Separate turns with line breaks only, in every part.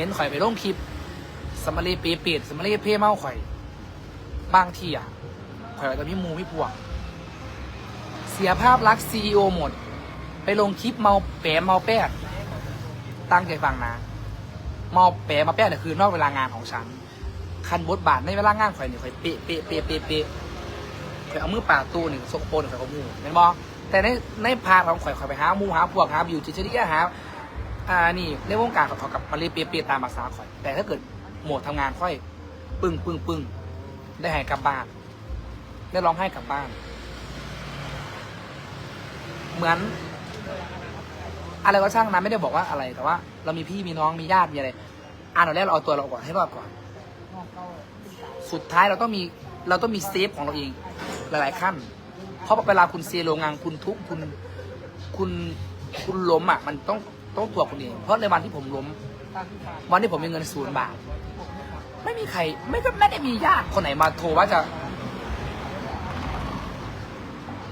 ห็นข่อยไปลงคลิปสมารีปีปีดสมารีเพ่เมาข่อย บางที่อะข่อยก็จะมีมูมีพวก เสียภาพลักษณ์ซีอหมด ไปลงคลิปเมาแปะเมาแป๊ดตั้งใจฟังนะ เมาแปะมาแป๊ดเนี่ยคือนอกเวลางานของฉัน คันบทบาทในเวลางานข่อยเนี่ยข่อยเปะเปะเปะเปะเปะข่อยเอามือป่าตู้หนึ่งสกปรกหนึ่งข่อยเอามือเห็นบ่แต่ในในพาร์ทของข่อยข่อยไปหามูหาพวกหาบิวจิตริยะหา อ่านี่ในวงการเขากับมาเรียเปียๆตามภาษาข่อย แต่ถ้าเกิดโหมดทำงานค่อย ปึ้งปึ้งปึ้งได้ให้กลับบ้าน ได้ร้องให้กลับบ้าน เหมือน อะไรก็ช่างนะไม่ได้บอกว่าอะไรแต่ว่า เรามีพี่มีน้องมีญาติมีอะไรอ่านเราแรกเราเอาตัวเราก่อนให้รอดก่อน สุดท้ายเราต้องมีเราต้องมีเซฟของเราเอง หลาย ๆ ขั้น เพราะเวลาคุณเซียโรงงานคุณทุกข์คุณคุณคุณล้มอะ มันต้อง ต้องตัวจคุณเอง เพราะในวันที่ผมล้ม วันที่ผมมีเงินศูนย์บาท ไม่มีใคร ไม่ก็ไม่ได้มีญาติคนไหนมาโทรว่าจะ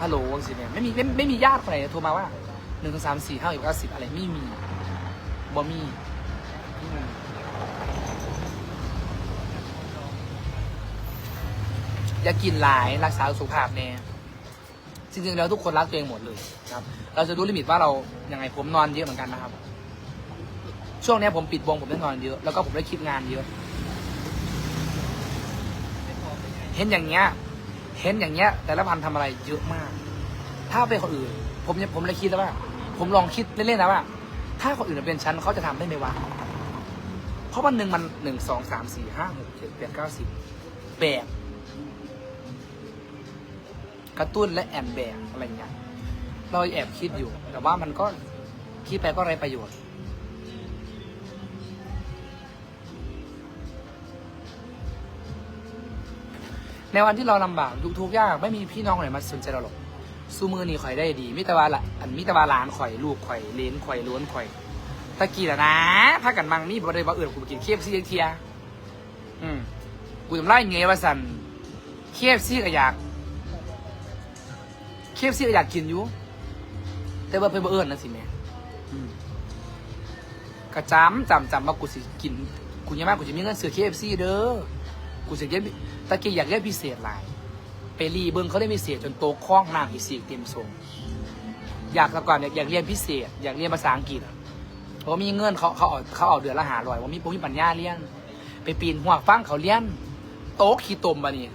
ฮัลโหลสิเนี่ยไม่มีไม่ไม่มีญาติคนไหนโทรมาว่าหนึ่งสองสามสี่ห้าหกเก้าสิบอะไรไม่มีบ่มีอืมอย่ากินหลายรักษาสุขภาพแน่ จริงๆแล้วทุกคนรักตัวเองหมดเลยครับ เราจะรู้ลิมิตว่าเรายังไงผมนอนเยอะเหมือนกันนะครับ ช่วงเนี้ยผมปิดวงผมได้นอนเยอะแล้วก็ผมได้คิดงานเยอะ เห็นอย่างเงี้ย เห็นอย่างเงี้ย แต่ละวันทำอะไรเยอะมาก ถ้าเป็นคนอื่น ผมเนี่ยผมเลยคิดแล้วว่า ผมลองคิดเล่นๆนะว่า ถ้าคนอื่นเป็นฉันเขาจะทำได้ไหมวะเพราะวันหนึ่งมันหนึ่งสองสามสี่ห้าหกเจ็ดแปดเก้าสิบแบบ กระตุ้นและแอนแบบอะไรเงี้ยเราแอบคิดอยู่ แต่ว่ามันก็คิดไปก็ไรประโยชน์ ในวันที่เราลำบากทุกทุกยากไม่มีพี่น้องไหนมาสนใจเราหรอกสู้มือนี่ข่อยได้ดีมิตรวาละอันมิตรวาลานข่อยลูกข่อยเลนข่อยล้วนข่อยตะกี้ละนะพากันมังมีบ่ได้บ่เอื่นกูไปกินเคฟซีเทียอืมกูทำไรเงี้ยว่าสันเคฟซีก็อยาก เคฟซีก็อยากกินอยู่ แต่ว่าไปบ่เอื่นนั่นสิแม่อืมกระจำจำจำว่ากูสิกิน กูยังมากกูจะมีเงินซื้อเคฟซีเด้อ กูเสียเยอะตะกี้อยากเรียนพิเศษหลาย ไปรีเบิ้งเขาได้พิเศษจนโตะคล้องน้ำอีสีกเต็มทรงอยากแต่ก่อนอยากอยากเรียนพิเศษ อยากเรียนภาษาอังกฤษอะเพราะว่ามีเงินเขาเขาเอาเขาเอาเดือนละหาร้อยว่ามีผมมีปัญญาเรียน ไปปีนหัวฟังเขาเรียน โต๊ะขี้ตมบะนี่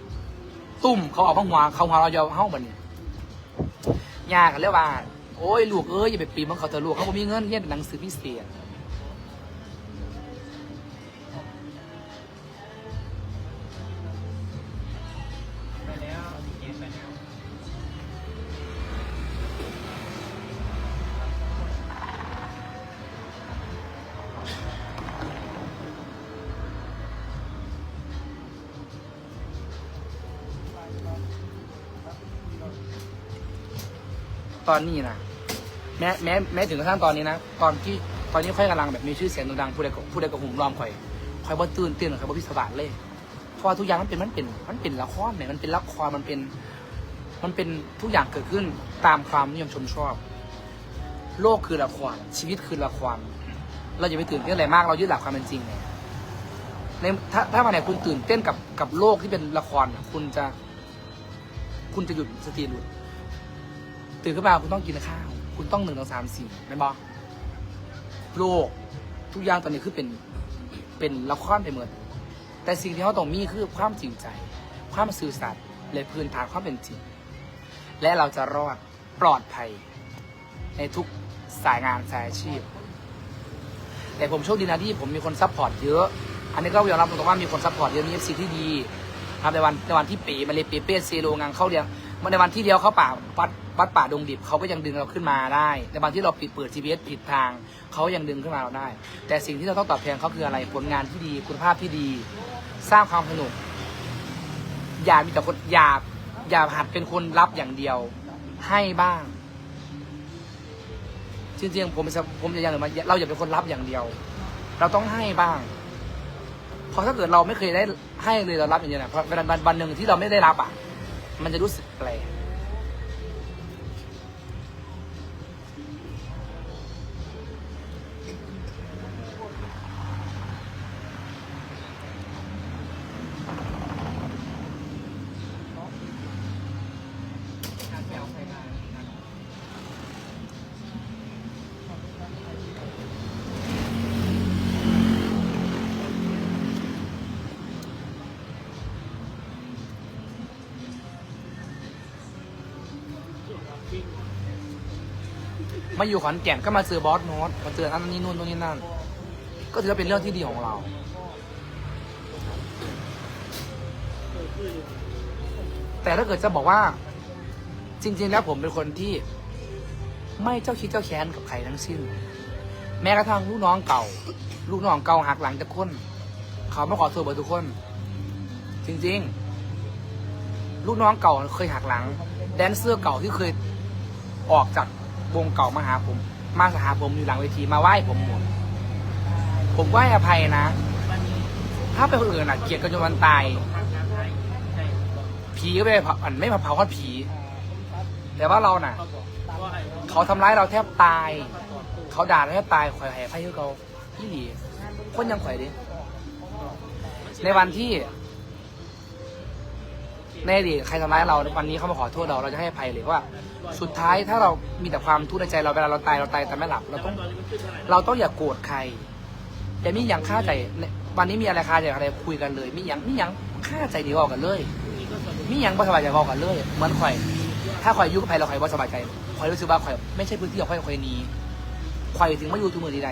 ตุ่มเขาเอาพังหัวเขาหัวเราเยาเฮ้าบะนี่ ยากกันเรียกว่า โอ้ยลูกเอ้ยอย่าไปปีนมันเขาเถอะลูกเขาบ่มีเงินเรียนหนังสือพิเศษ ตอนนี้นะแม้แม้แม้ถึงกระทั่งตอนนี้นะตอนที่ตอนนี้ค่อยกำลังแบบมีชื่อเสียงดังๆผู้ใดก็ผู้ใดก็หุ่มล้อมข่อยข่อยบ่ตื่นเต้นข่อยบ่พิศวาสเลยเพราะว่าทุกอย่างมันเป็นมันเป็นมันเป็นละครเนี่ยมันเป็นละครมันเป็น มันเป็นทุกอย่างเกิดขึ้นตามความนิยมชมชอบ โลกคือละครชีวิตคือละครเราอย่าไปตื่นเต้นอะไรมากเรายึดหลักความเป็นจริงเนี่ยในถ้าถ้าวันไหนคุณตื่นเต้นกับกับโลกที่เป็นละครน่ะคุณจะ คุณจะหยุดสติหลุด ตื่นขึ้นมาคุณต้องกินข้าว คุณต้องหนึ่งสองสามสี่ไม่บอกโลกทุกอย่างตอนนี้คือเป็นเป็นละครไปหมดแต่สิ่งที่เขาต้องมีคือความจริงใจ ความซื่อสัตย์และพื้นฐานความเป็นจริง และเราจะรอดปลอดภัย ในทุกสายงานสายอาชีพ แต่ผมโชคดีนะที่ผมมีคนซัพพอร์ตเยอะ อันนี้ก็ยอมรับตรงว่ามีคนซัพพอร์ตเยอะมีเอฟซีที่ดีครับในวันในวันที่เป๋มาเลยเปเป้เซโลงานเข้าเรียงมันในวันที่เดียวเขาป่าวัด วัดป่าดงดิบเขาก็ยังดึงเราขึ้นมาได้ในวันที่เราปิดเปิด GPS ผิดทางเขายังดึงขึ้นมาเราได้ แต่สิ่งที่เราต้องตอบแทนเขาคืออะไรผลงานที่ดีคุณภาพที่ดี สร้างความสนุก อย่ามีแต่คนอย่าอย่าหัดเป็นคนรับอย่างเดียว ให้บ้างจริงๆผมจะผมจะอย่างหนึ่งมาเราอย่าเป็นคนรับอย่างเดียว เราต้องให้บ้างเพราะถ้าเกิดเราไม่เคยได้ให้เลยเรารับอย่างเดียวนะเพราะวันวันวันหนึ่งที่เราไม่ได้รับอะ มันจะรู้สึกแปลก มาอยู่ขอนแก่นก็มาเจอบอสโน้ตมาเจออันนี้นู่นนู่นนี่นั่น ก็ถือว่าเป็นเรื่องที่ดีของเรา แต่ถ้าเกิดจะบอกว่า จริง ๆ แล้วผมเป็นคนที่ ไม่เจ้าคิดเจ้าแค้นกับใครทั้งสิ้น แม้กระทั่งลูกน้องเก่า ลูกน้องเก่าหักหลังจากคนเขาไม่ขอโทษเบอร์ทุกคน จริง ๆ ลูกน้องเก่าเคยหักหลัง แดนเซอร์เก่าที่เคยออกจาก วงเก่ามาหาผม มาสหาผมอยู่หลังเวทีมาไหว้ผมหมดผมไหว้อภัยนะ ถ้าเป็นคนอื่นน่ะเกลียดกันจนวันตายผีก็ไม่เผาอันไม่มาเผาผี แต่ว่าเราน่ะ เขาทำร้ายเราแทบตาย เขาด่าเราแทบตายข่อยแห่ไพ่ให้เขาพี่หลีคนยังข่อยดิในวันที่ ในอดีตใครทำร้ายเราวันนี้เขามาขอโทษเราเราจะให้อภัยเลยว่า สุดท้ายถ้าเรามีแต่ความทุกข์ในใจเราเวลาเราตายเราตายแต่ไม่หลับเราต้องเราต้องอย่าโกรธใครอย่ามีอย่างฆ่าใจเนี่ยวันนี้มีอะไรคาใจอะไรคุยกันเลย มีอย่างมีอย่างฆ่าใจดีกว่ากันเลย มีอย่างบ่สบายใจบอกกันเลย เหมือนข่อย ถ้าข่อยยุ่กับใครเราข่อยบ่สบายใจข่อยรู้สึกว่าข่อยไม่ใช่พื้นที่ของข่อยข่อยนี้ข่อยถึงไม่อยู่ทุกมือที่ใด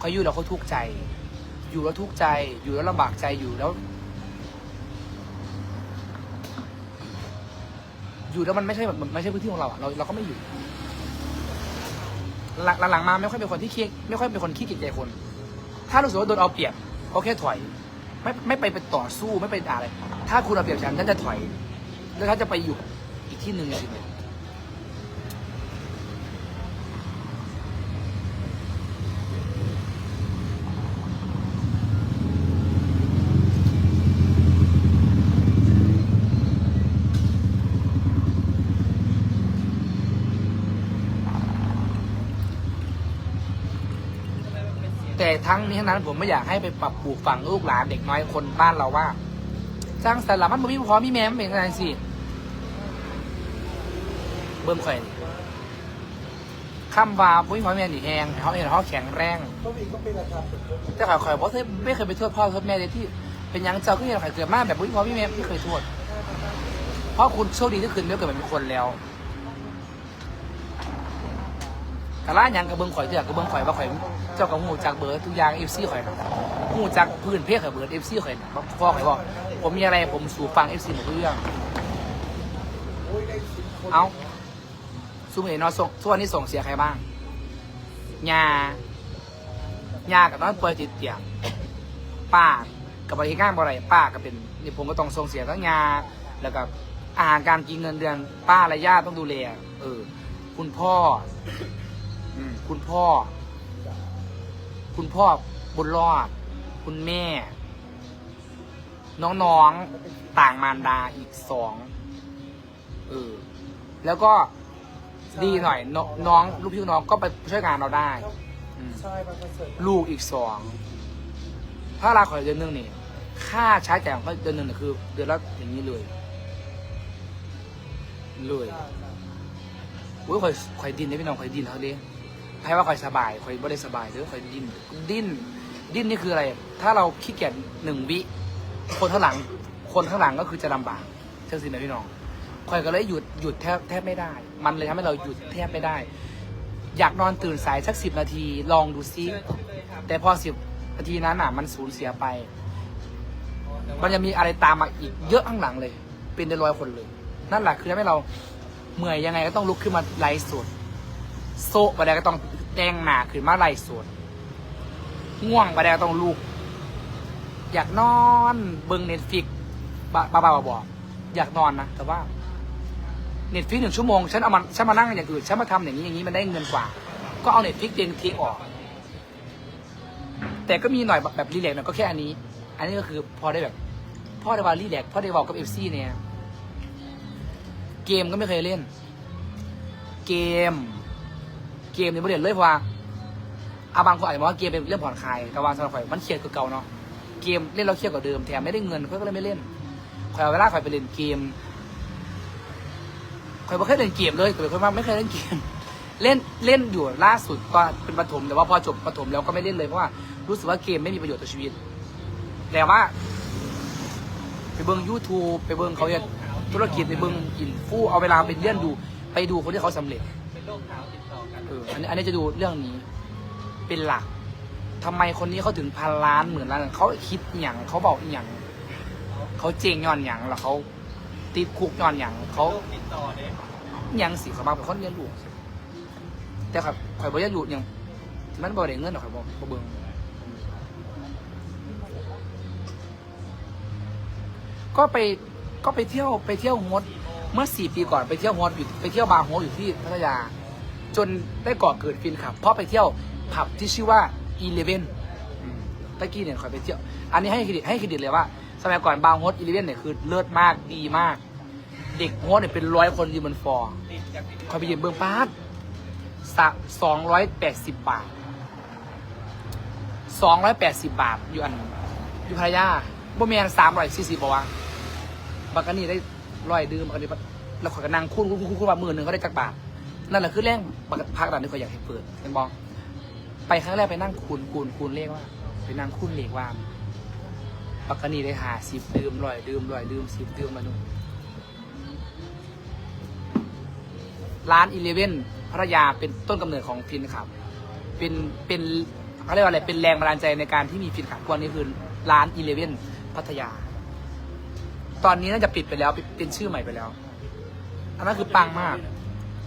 ข่อยอยู่แล้วเขาทุกข์ใจ อยู่แล้วทุกข์ใจอยู่แล้วลำบากใจอยู่แล้ว อยู่แล้วมันไม่ใช่แบบไม่ใช่พื้นที่ของเราอะเราเราก็ไม่อยู่ หลังหลังๆมาไม่ค่อยเป็นคนที่ขี้ไม่ค่อยเป็นคนขี้เกียจใจคน ถ้ารู้สึกว่าโดนเอาเปรียบก็แค่ถอย ไม่ไม่ไปไปต่อสู้ไม่ไปด่าอะไร ถ้าคุณเอาเปรียบฉันฉันจะถอย แล้วฉันจะไปอยู่อีกที่หนึ่งจริง แต่ทั้งนี้ทั้งนั้นผมไม่อยากให้ไปปรับปลูกฝังลูกหลานเด็กน้อยคนบ้านเราว่าจ้างสารมันบ่มีพอมีแม่มันเป็นไรสิเบิ่มข่อยนี่คำว่าปุ้ยพ่อแม่นี่แหงเขาเห็นเขาแข็งแรง
ก็มีก็เป็นราคาเป็นตัว
แต่ข่อยข่อยบ่เคยไม่เคยไปโทษพ่อโทษแม่เลยที่ เป็นยังเจ้าก็เห็นข่อยเกิดมาแบบปุ้ยพ่อพี่แม่ไม่เคยโทษเพราะคุณโชคดีที่คืนเดียวเกิดเป็นคนแล้ว กะล่าหยังกับเบิ้งข่อยเจ้ากับเบิ้งข่อยว่าข่อยเจ้ากับหูจากเบิร์ดทุกอย่างเอฟซีข่อยนะหูจากพื้นเพข่อยเบิร์ดเอฟซีข่อยพ่อข่อยบอกผมมีอะไรผมสู่ฟังเอฟซีหมดทุกเรื่อง
โอ้ยได้สิบคน
เอาซูมเห็นเนาะส่งทุกวันนี้ส่งเสียใครบ้างยายากับน้องป่วยติดเตียงป้ากับบริการบ่ไรป้าก็เป็นนี่ผมก็ต้องส่งเสียทั้งยาแล้วก็อาหารการกินเงินเดือน ป้าและย่าต้องดูแลเออ คุณพ่อ ม คุณพ่อ คุณพ่อบุญรอด คุณแม่ น้องๆ ต่างมารดาอีกสองเออ แล้วก็ดีหน่อยนน้องลูกพี่ลูกน้องก็ไปช่วยงานเราได้อืม
ใช่ไปคอนเสิร์ต
ลูกอีกสองถ้าราขอยเดือนหนึงนี่ ค่าใช้จ่ายของเขาเดือนหนึ่งนี่คือ เดือนละอย่างนี้เลย เลยโอ้ยข่อยข่อยดินได้พี่น้องข่อยดินเขาดิ ใครว่าข่อยสบายข่อยไม่ได้สบายเด้อข่อยดิ้นดิ้นดิ้นนี่คืออะไร ถ้าเราขี้เกียจหนึ่งวิ คนข้างหลัง คนข้างหลังก็คือจะลำบากเช่นสินะพี่น้องข่อยก็เลยหยุดหยุดแทบแทบไม่ได้ มันเลยทำให้เราหยุดแทบไม่ได้ อยากนอนตื่นสายสักสิบนาทีลองดูซิแต่พอสิบนาทีนั้นอะมันสูญเสียไป มันจะมีอะไรตามมาอีกเยอะข้างหลังเลย เป็นเดร้อยคนเลย นั่นแหละคือทำให้เราเมื่อยยังไงก็ต้องลุกขึ้นมาไล่สด โซะไปได้ก็ต้องแต่งหนาขึ้นมาไล่สดง่วงไปได้ก็ต้องลุกอยากนอนเบิ่งเน็ตฟิกบ้าบ้าๆบออยากนอนนะแต่ว่าเน็ตฟิกหนึ่งชั่วโมงฉันเอามันฉันมานั่งอย่างอื่นฉันมาทำอย่างนี้อย่างนี้มันได้เงินกว่า ก็เอาเน็ตฟิกเตียงทิ้งออก แต่ก็มีหน่อยแบบรีแลกซ์หน่อยก็แค่อันนี้ อันนี้ก็คือพอได้แบบพ่อได้ว่ารีแลกซ์พ่อได้บอกกับเอฟซีเนี่ย เกมก็ไม่เคยเล่น เกม เกมเนี่ยไม่เล่นเลยเพราะว่าอาบางคนอาจจะมองว่าเกมเป็นเรื่องผ่อนคลายแต่ว่าสำหรับข่อยมันเครียดกว่าเก่าเนาะเกมเล่นเราเครียดกว่าเดิมแถมไม่ได้เงินข่อยก็เลยไม่เล่นข่อยเอาเวลาข่อยไปเล่นเกมข่อยไม่เคยเล่นเกมเลยข่อยเป็นคนว่าไม่เคยเล่นเกม เล่นเล่นอยู่ล่าสุดก็เป็นปฐมแต่ว่าพอจบปฐมแล้วก็ไม่เล่นเลยเพราะว่ารู้สึกว่าเกมไม่มีประโยชน์ต่อชีวิต แต่ว่า ไปเบิ้ง YouTube ไปเบิ้งเขาเนี่ยธุรกิจไปเบิ้งอินฟูเอาเวลาไปเล่นดู ไปดูคนที่เขาสำเร็จ เอออันนี้อันนี้จะดูเรื่องนี้ เป็นหลักทำไมคนนี้เขาถึงพันล้านหมื่นล้านเขาคิดอหย่างเขาบอกอหย่างเขาเจงย้อนอย่างแล้วเขาติดคุกย้อนอย่างเขา
ติดต่อเนี่ย
ย่างสิเขามาเป็นคนเรียนรู้แต่ครับข่อยบ่อยากอยู่ย่างที่มันบ่ได้เงินหรอกข่อยบ่บ่เบิ่งก็ไปก็ไปเที่ยวไปเที่ยวโฮส เมื่อสี่ปีก่อนไปเที่ยวโฮสอยู่ไปเที่ยวบาร์โฮสอยู่ที่พัทยา จนได้ก่อเกิดฟินครับ เพราะไปเที่ยวผับที่ชื่อว่า Eleven อืมตะกี้เนี่ยคอยไปเที่ยว อันนี้ให้เครดิตให้เครดิตเลยว่า สมัยก่อนบาร์โฮส Eleven เนี่ยคือเลิศมากดีมาก เด็กโฮสเนี่ยเป็นร้อยคนยืนบนฟอร์
ติดจากที่
คอยไปยืนเบื้องปาร์ตสองร้อยแปดสิบบาทสองร้อยแปดสิบบาทอยู่อันอยู่พัทยาบ่แมนสามร้อยสี่สิบบอกว่าบักกันนี่ได้ ร้อยดื่มบักกันนี่แล้วขอยก็นั่งคูณคูณคูณคูณว่าหมื่นหนึ่งเขาได้จักบาทนั่นแหละคือแรงบักพักดันที่เขาอยากให้เปิดเห็นบอกไปครั้งแรกไปนั่งคูณคูณคูณเลขว่าไปนั่งคูณเลขว่าบักกันนี่ได้หาสิบดื่มร้อยดื่มร้อยดื่มสิบดื่มมาหนึ่งร้านอีเลเว่นพัทยาเป็นต้นกำเนิดของฟินขับ เป็นเป็นเขาเรียกว่าอะไรเป็นแรงบันดาลใจในการที่มีฟินขับพวกนี้คือร้านอีเลเว่นพัทยา ตอนนี้น่าจะปิดไปแล้วเป็นชื่อใหม่ไปแล้ว อันนั้นคือปังมาก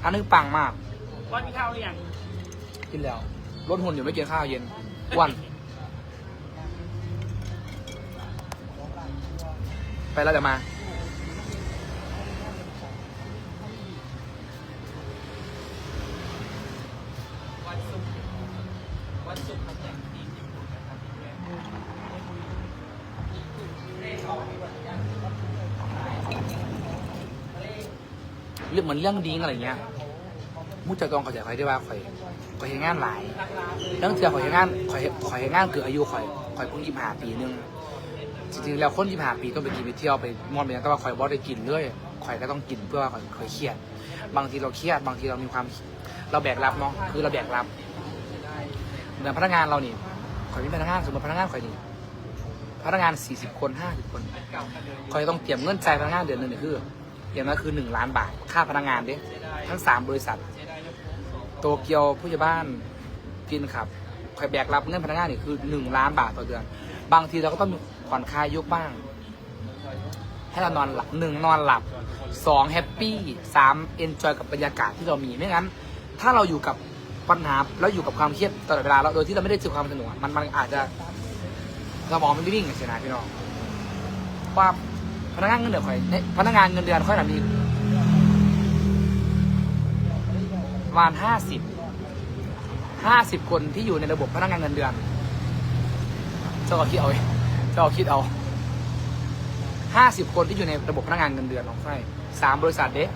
อันนั้นคือปังมาก
วันมีข้าวหรือยัง
กินแล้วลดหุ่นอยู่ไม่กินข้าวเย็นอ้วัน ไปแล้วเดี๋ยวมา
เรื่
องเหมือนเรื่องดิ้งอะไรเงี้ยมุจจะต้องเข้าใจใครได้ว่าข่อยข่อยเห็นงานหลายเรื่องเทือข่อยเห็นงานข่อยข่อยเห็นงานเกิดอายุข่อยข่อยเพิ่งยี่ห้าปีนึงจริงๆแล้วคนยี่ห้าปีต้องไปกินไปเที่ยวไปมอนไปแต่ว่าข่อยบ่ได้กินเลยข่อยก็ต้องกินเพื่อว่าข่อยข่อยเครียด บางทีเราเครียดบางทีเรามีความเราแบกรับเนาะคือเราแบกรับเหมือนพนักงานเรานี่ข่อยมีพนักงานสมมติพนักงานข่อยนี่พนักงานสี่สิบคนห้าสิบคนคอยต้องเตรียมเงินจ่ายพนักงานเดือนหนึ่งเนี่ยคือ เตรียมก็คือหนึ่งล้านบาท ค่าพนักงานด้ทั้งสามบริษัท โตเกียวผู้ใหญ่บ้านฟินขับคอยแบกรับเงินพนักงานนี่คือหนึ่งล้านบาทต่อเดือน บางทีเราก็ต้องมีผ่อนคลายยกบ้าง ให้เรานอนหลับหนึ่งนอนหลับสองแฮปปี้สามเอนจอยกับบรรยากาศที่เรามีไม่งั้น ถ้าเราอยู่กับปัญหาแล้วอยู่กับความเครียดตลอดเวลาแล้วโดยที่เราไม่ได้เจอความสนุกมันมันอาจจะสมองมันไม่วิ่งกันเสียนะพี่น้องว่า พนักงานเงินเดือนข่อยเนี่ยพนักงานเงินเดือนค่อยหน่ะมีประมาณห้าสิบห้าสิบคนที่อยู่ในระบบพนักงานเงินเดือนเจ้าก็คิดเอาเองเจ้าก็คิดเอาห้าสิบคนที่อยู่ในระบบพนักงานเงินเดือนของค่อยสามบริษัทเด็ก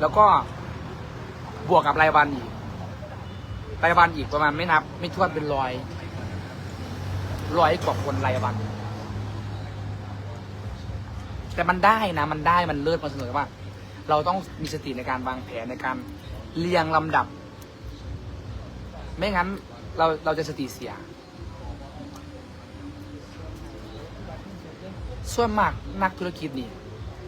แล้วก็บวกกับรายวันอีกรายวันอีกประมาณไม่นับ ไม่ถ้วนเป็นร้อยร้อยกว่าคนรายวัน แต่มันได้นะ มันได้มันเลิศมาเสมอว่า เราต้องมีสติในการวางแผนในการเรียงลำดับ ไม่งั้นเราเราจะสติเสีย ส่วนมากนักธุรกิจนี่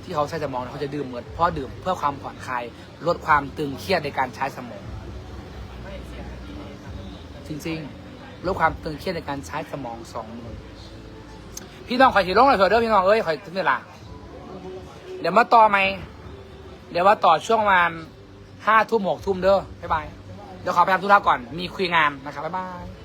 ที่เขาใช้สมองเนี่ยเขาจะดื่มเหมือนเพราะดื่มเพื่อความผ่อนคลาย ลดความตึงเครียดในการใช้สมอง จริงๆลดความตึงเครียดในการใช้สมองสองมือพี่น้องข่อยถีลงเลยเถอะเด้อพี่น้องเอ้ยข่อยถึงเวลา เดี๋ยวมาต่อไหม เดี๋ยวมาต่อช่วงประมาณห้าทุ่มหกทุ่มเด้อบ๊ายบาย เดี๋ยวขอไปทำธุระก่อน มีคุยงานนะครับ บ๊ายบาย